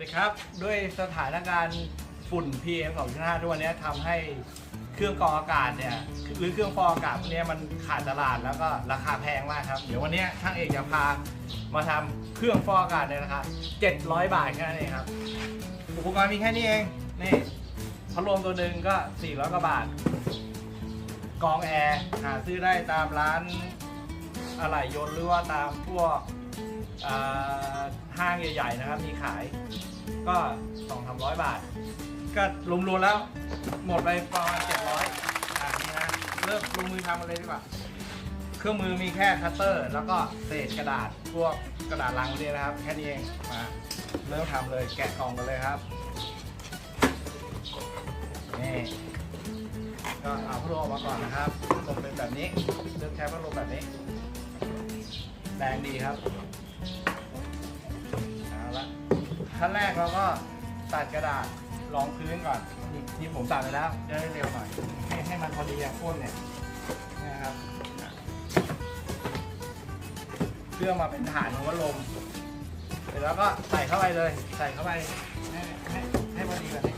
สวัสดีครับด้วยสถานการณ์ฝุ่น PM 2.5ทุกวันนี้ทำให้เครื่องกรองอากาศเนี่ยหรือเครื่องฟอกอากาศพวกนี้มันขาดตลาดแล้วก็ราคาแพงมากครับ เดี๋ยววันนี้ช่างเอกจะพามาทำเครื่องฟอกอากาศในราคา700 บาทแค่นั้นเองครับ อุปกรณ์มีแค่นี้เอง นี่พัดลมตัวหนึ่งก็ 400 กว่าบาทกรองแอร์หาซื้อได้ตามร้านอะไหล่ยนต์หรือว่าตามพวกห้างใหญ่ ๆ นะครับ มีขาย ก็สองสามร้อยบาท ก็รวมๆแล้ว หมดไปประมาณเจ็ดร้อยอ่านี่นะเริ่มลงมือทำกันเลยดีกว่า เครื่องมือมีแค่คัตเตอร์ แล้วก็เศษกระดาษพวกกระดาษลังเนี่ยนะครับ แค่นี้เองมาเริ่มทำเลยแกะกล่องกันเลยครับนี่ก็เอาพัดลมออกมาก่อนนะครับพัดลมเป็นแบบนี้เลือกใช้พัดลมแบบนี้ แรงดีครับ ขั้นแรกเราก็ตัดกระดาษรองพื้นก่อนนี่นี่ผมตัดไปแล้วจะได้เร็วหน่อยให้ให้มันพอดีอะพ่นเนี่ยนะครับเพื่อมาเป็นฐานของพัดลมเสร็จแล้วก็ใส่เข้าไปเลย ใส่เข้าไปให้ให้ให้พอดีแบบนี้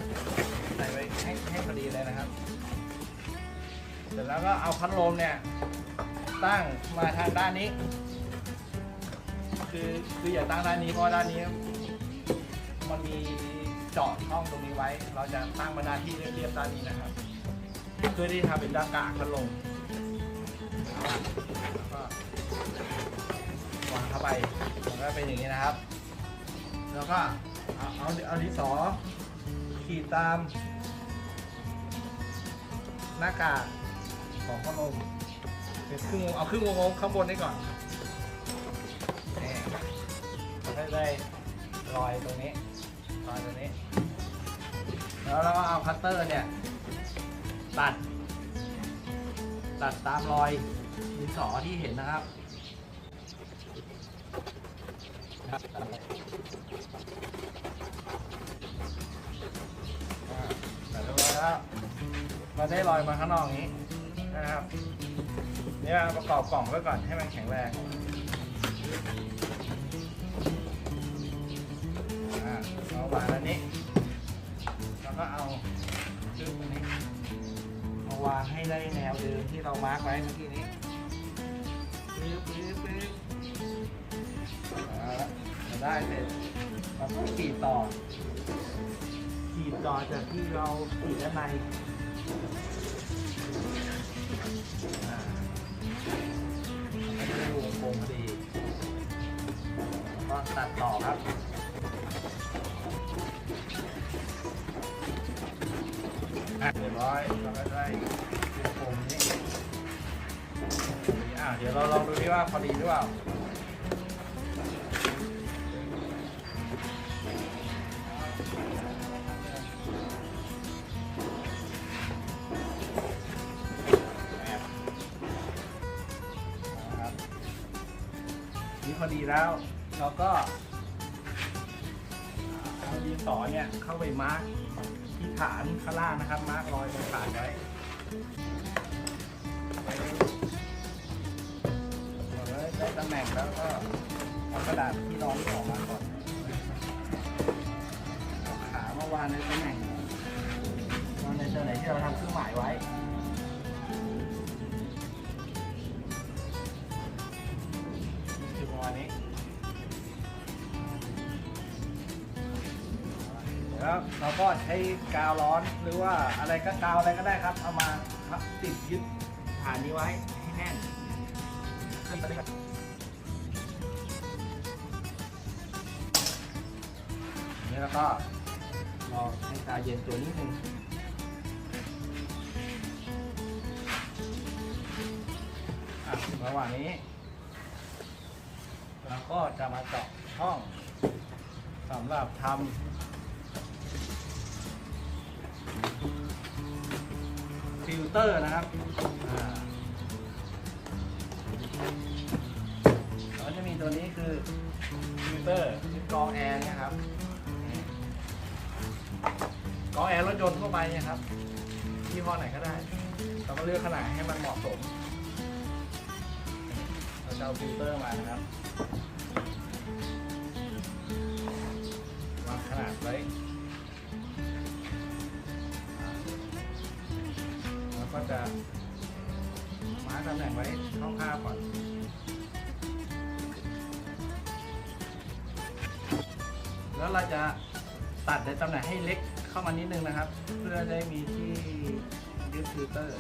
ใส่ไว้ให้ให้พอดีเลยนะครับ เสร็จแล้วก็เอาพัดลมเนี่ยตั้งมาทางด้านนี้ คือคืออย่าตั้งด้านนี้เพราะด้านนี้ มันมีเจาะช่องตรงนี้ไว้ เราจะตั้งมาด้าที่เรียบๆด้านนี้นะครับเพื่อที่ทำเป็นด้ากากพัดลมเอาละแล้วก็วางเข้าไปมันก็เป็นอย่างนี้นะครับ แล้วก็เอาเอาเอาดินสอขีดตาม หน้ากากของพัดลมเป็นครึ่งวงเอาครึ่งวงข้างบนนี้ก่อนนี่มันก็ได้รอยตรงนี้ รอยตรงนี้ แล้วเราก็เอาคัตเตอร์เนี่ย ตัด ตัดตามรอยดินสอที่เห็นนะครับตัดเรียบร้อยแล้วเราได้รอยมาข้างนอกนี้นะครับ เนี่ยประกอบกล่องไว้ก่อนให้มันแข็งแรง เอาวางอันนี้ แล้วก็เอาชืบอันนี้มาวางให้ได้แนวเดิมที่เรามาร์กไว้เมื่อกี้นี้ปึ๊บปึ๊บปึ๊บอาละจะได้เสร็จเราก็ขีดต่อขีดต่อจากที่เราขีดด้านใน ร้อยเราก็ได้วงกลมนี้อ่าเดี๋ยวเราลองดูที่ว่าพอดีหรือเปล่านี่พอดีแล้วเราก็เอาดินสอเนี่ยเข้าไปมาร์ก ที่ฐานข้างล่างนะครับ มาร์กรอยตรงฐานไว้ไว้พอได้ได้ตำแหน่งแล้วก็เอากระดาษที่รองออกมาก่อนเอาขามาวางในตำแหน่งวางในตำแหน่งที่เราทำเครื่องหมายไว้ แล้วเราก็ใช้กาวร้อนหรือว่าอะไรก็กาวอะไรก็ได้ครับ เอามาทับติดยึดฐานนี้ไว้ให้แน่นขึ้นไปเลยครับนี่แล้วก็รอให้ตาเย็นตัวนิดนึงอะระหว่างนี้เราก็จะมาเจาะช่องสำหรับทำ ฟิลเตอร์นะครับอ่าจะมีตัวนี้คือฟิลเตอร์กรองแอร์นะครับกรองแอร์รถยนต์ทั่วไปนี่ยครับยี่ห้อไหนก็ได้เราก็เลือกขนาดให้มันเหมาะสม เราจะเอาฟิลเตอร์มานะครับวางขนาด ก็จะมาตำแหน่งไว้คร่าวๆก่อนแล้วเราจะตัดในตำแหน่งให้เล็กเข้ามานิดนึงนะครับ เพื่อได้มีที่ยึดฟิลเตอร์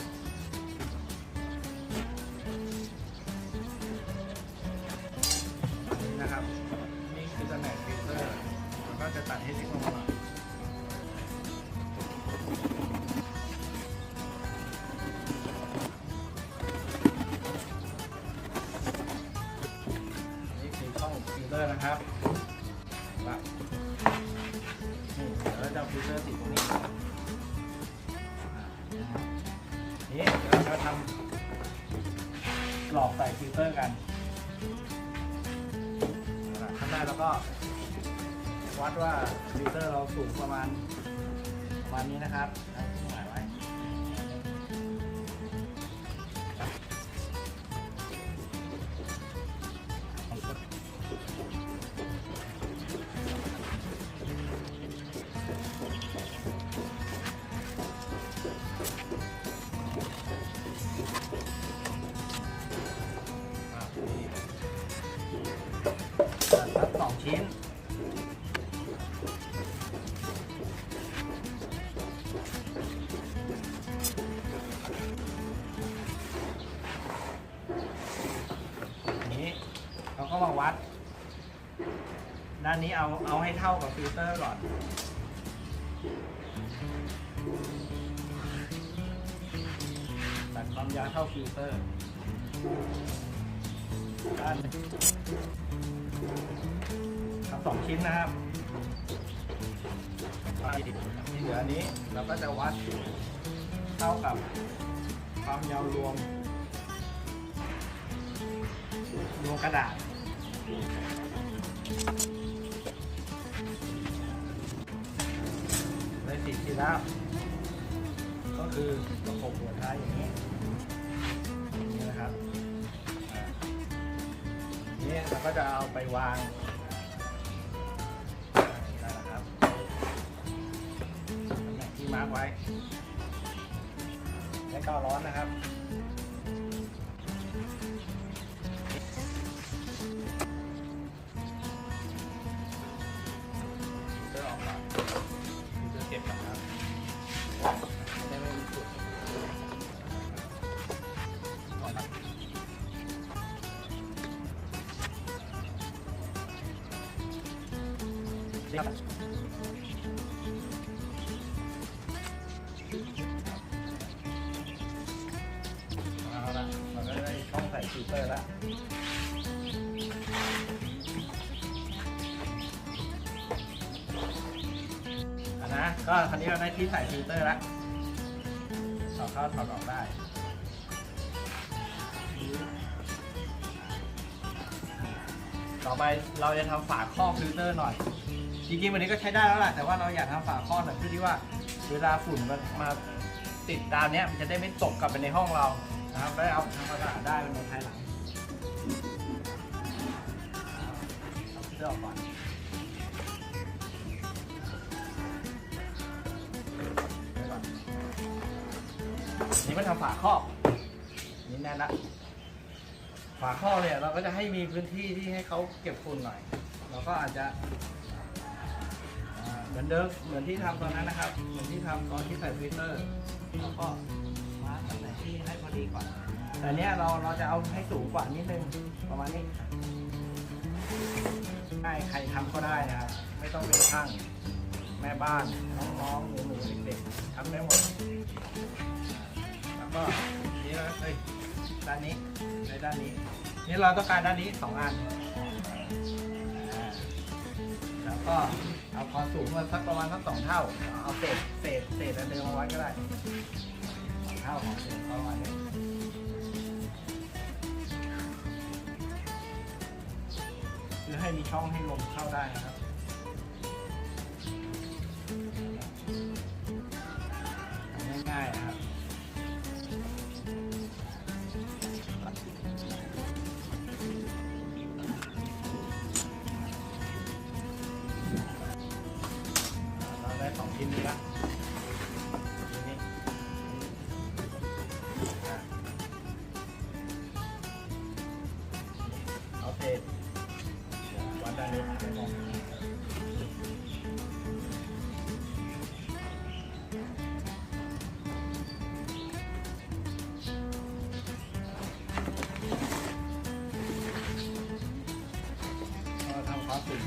เราทำกรอบใส่ฟิลเตอร์กันทำได้แล้วก็ วัดว่าฟิลเตอร์เราสูงประมาณประมาณนี้นะครับ ชิ้น นี้เราก็มาวัด ด้านนี้เอาเอาให้เท่ากับฟิลเตอร์ก่อน ตัดความยาวเท่าฟิลเตอร์ด้าน สองชิ้นนะครับที่เหลืออันนี้เราก็จะวัดเท่ากับความยาวรวมรวมกระดาษได้สี่ชิ้นแล้วก็คือประกบหัวท้ายอย่างนี้นี้นะครับนี่เราก็จะเอาไปวาง ว้และกาวร้อนนะครับ ช่องใส่ฟิลเตอร์ละนะก็คราวนี้เราได้ที่ใส่ฟิลเตอร์ล้วถอดเข้าถอดออกได้ต่อไปเราจะทำฝาครอบฟิลเตอร์หน่อย จริงๆวันนี้ก็ใช้ได้แล้วแหละแต่ว่าเราอยากทำฝาครอบหน่อยเพื่อที่ว่า เวลาฝุ่นมันมาติดตามเนี้ยมันจะได้ไม่ตกกลับไปในห้องเรา ครับได้เอาทำความสะอาดได้เป็นในภายหลังเอาฟิลเตอร์ออกก่อนนี่มันทำฝาครอบนี่แน่นละฝาครอบเนี่ยเราก็จะให้มีพื้นที่ที่ให้เขาเก็บฝุ่นหน่อย เราก็อาจจะเหมือนเดิมเหมือนที่ทำตอนนั้นนะครับ เหมือนที่ทำตอนที่ใส่ฟิลเตอร์เราก็ ที่ให้พอดีก่อน แต่เนี้ยเราเราจะเอาให้สูงกว่านิดนึงประมาณนี้ได้ใครทำก็ได้นะครับ ไม่ต้องเป็นช่าง แม่บ้าน น้องๆหนูๆเด็กๆทำได้หมด แล้วก็นี่นะเอ้ยด้านนี้ในด้านนี้ นี่เราต้องการด้านนี้สองอัน แล้วก็เอาความสูงมาสักประมาณสักสองเท่า เอาเศษเศษเศษอันเดิมมาไว้ก็ได้ ข้าวของเศษประมาณนี้คือให้มีช่องให้ลมเข้าได้นะครับ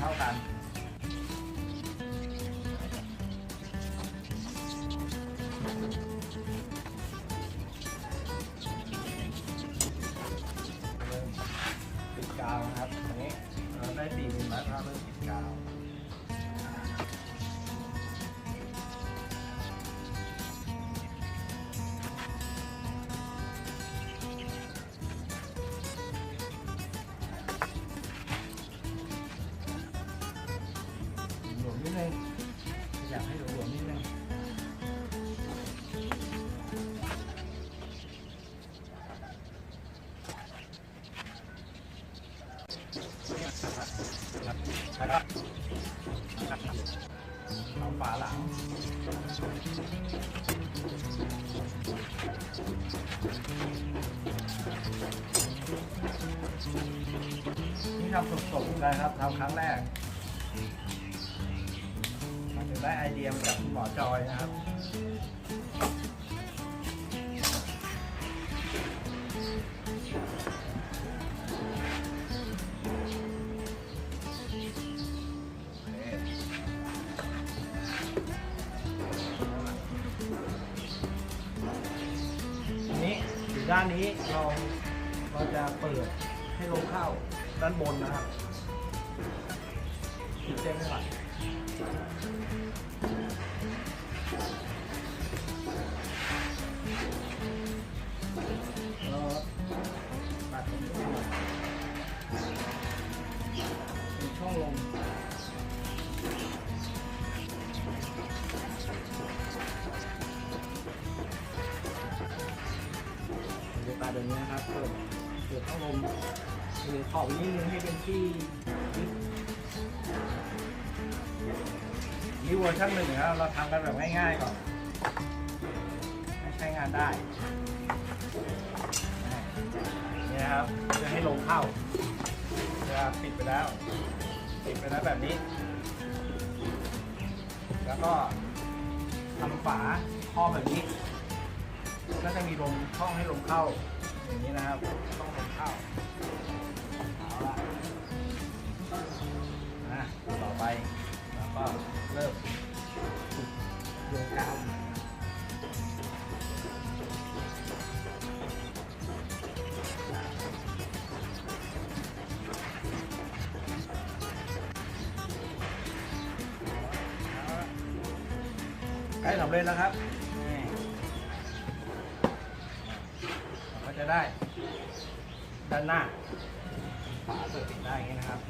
ท่ากัน ทำสดๆเหมือนกันครับทำครั้งแรกมันจะได้ไอเดียมาจากคุณหมอจอยนะครับทีนี้ด้านนี้เราเราจะเปิดให้ลมเข้าด้านบนนะครับ ติดเต็มไปก่อนเราตัดตรงนี้ออกเป็นช่องลมจะตัดแบบนี้นะครับเปิดเปิดช่องลมหรือขอบนิดนึงให้เป็นที่ นี่เวอร์ชันหนึ่งนะเราทำกันแบบง่ายๆก่อนให้ใช้งานได้นี่นะครับจะให้ลมเข้าจะปิดไปแล้ว ปิดไปแล้วแบบนี้ แล้วก็ทำฝาครอบแบบนี้ ก็จะมีลมช่องให้ลมเข้า อย่างนี้นะครับ ต้องลมเข้าเอาละนะต่อไปแล้วก็ เริ่มโยงกาวใกล้สำเร็จแล้วครับนี่เราก็จะได้ด้านหน้าฝาเปิดปิดได้อย่างนี้นะครับ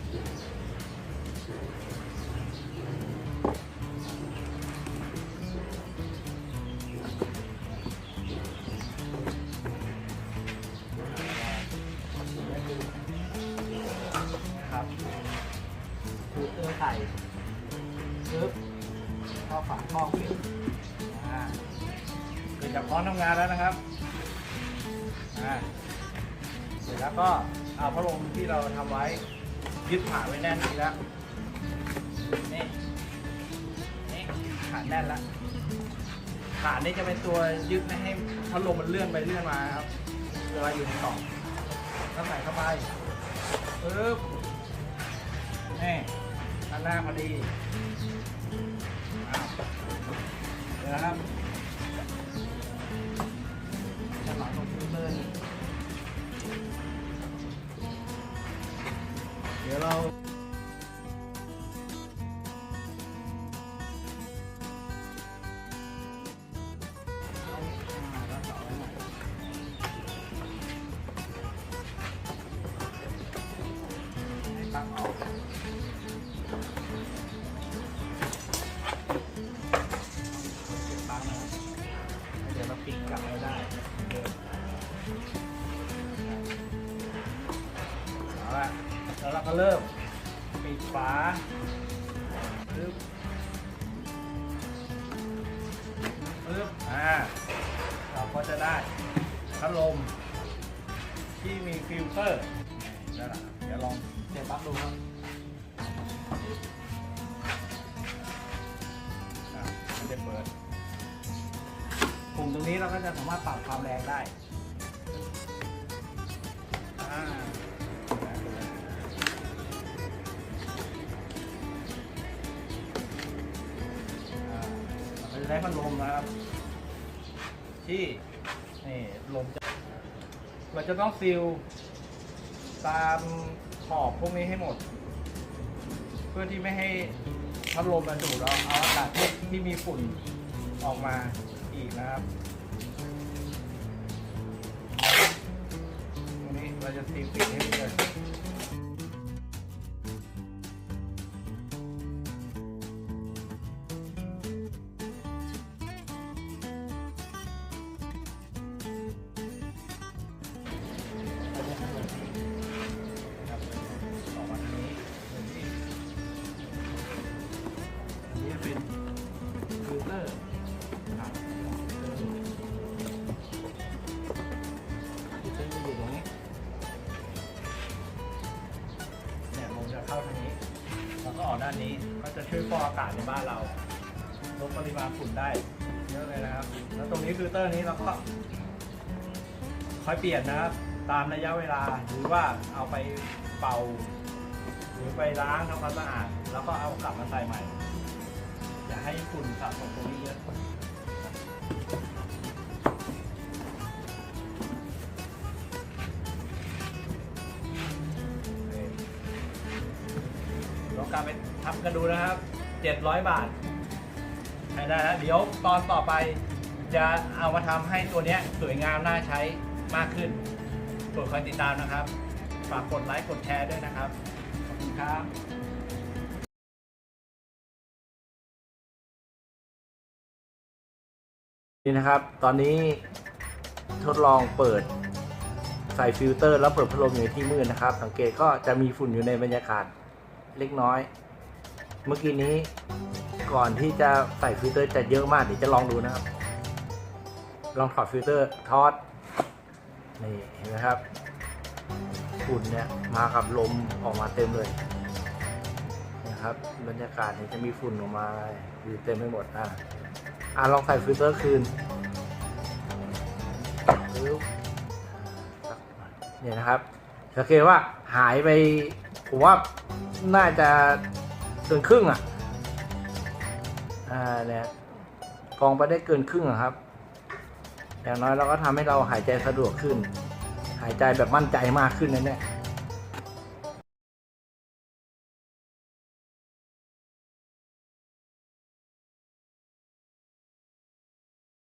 ฝาข้อปิดอ่าเกิดจากพร้อมทำงานแล้วนะครับอ่าเสร็จแล้วก็เอาพัดลมที่เราทำไว้ยึดขาไว้แน่นดีแล้วนี่นี่ขาแน่นแล้วขานี่จะเป็นตัวยึดไม่ให้พัดลมมันเลื่อนไปเลื่อนมาครับเวลาอยู่ในกล่องก็ใส่เข้าไปปึ๊บนี่ด้านหน้าพอดี เแล้วเราก็เริ่มปิดฝาปึ๊บปึ๊บอ่าเราก็จะได้พัดลมที่มีฟิลเตอร์นั่นแหละเดี๋ยวลองเสียบปลั๊กดูครับอ่าม่ได้เปิดปุ่มตรงนี้เราก็จะสามารถปรับความแรงได้ จะได้พัดลมนะครับ ที่นี่ลมจะเราจะต้องซีลตามขอบพวกนี้ให้หมด เพื่อที่ไม่ให้พัดลมมันดูดเอาเอาอากาศที่ที่มีฝุ่นออกมาอีกนะครับตรงนี้เราจะซีลปิดให้ากาศในบ้านเราลดปริมาณฝุ่นได้เยอะเลยนะครับ แล้วตรงนี้ฟิลเตอร์นี้เราก็ค่อยเปลี่ยนนะครับ ตามระยะเวลาหรือว่าเอาไปเป่า หรือไปล้างทำความสะอาด แล้วก็เอากลับมาใส่ใหม่ อย่าให้ฝุ่นสะสมตรงนี้เยอะลองกลับไปทำกันดูนะครับ 700 บาทใช้ได้แล้วเดี๋ยวตอนต่อไปจะเอามาทำให้ตัวเนี้ยสวยงามน่าใช้มากขึ้นโปรดคอยติดตามนะครับ ฝากกดไลค์กดแชร์ด้วยนะครับ ขอบคุณครับนี่นะครับ ตอนนี้ทดลองเปิดใส่ฟิลเตอร์ แล้วเปิดพัดลมอยู่ที่มืดนะครับ สังเกตก็จะมีฝุ่นอยู่ในบรรยากาศเล็กน้อย เมื่อกี้นี้ก่อนที่จะใส่ฟิลเตอร์จะเยอะมากเดี๋ยวจะลองดูนะครับ ลองถอดฟิลเตอร์ทอดนี่เห็นไหมครับฝุ่นเนี่ยมากับลมออกมาเต็มเลยนะครับบรรยากาศเนี่ยจะมีฝุ่นออกมาอยู่เต็มไปหมดอะอะลองใส่ฟิลเตอร์คืนเนี่ยนะครับสังเกตว่าหายไปผมว่าน่าจะ เกินครึ่งอะ อ่าเนี่ยกองไปได้เกินครึ่งอะครับ อย่างน้อยเราก็ทำให้เราหายใจสะดวกขึ้น หายใจแบบมั่นใจมากขึ้นนั่นแหละ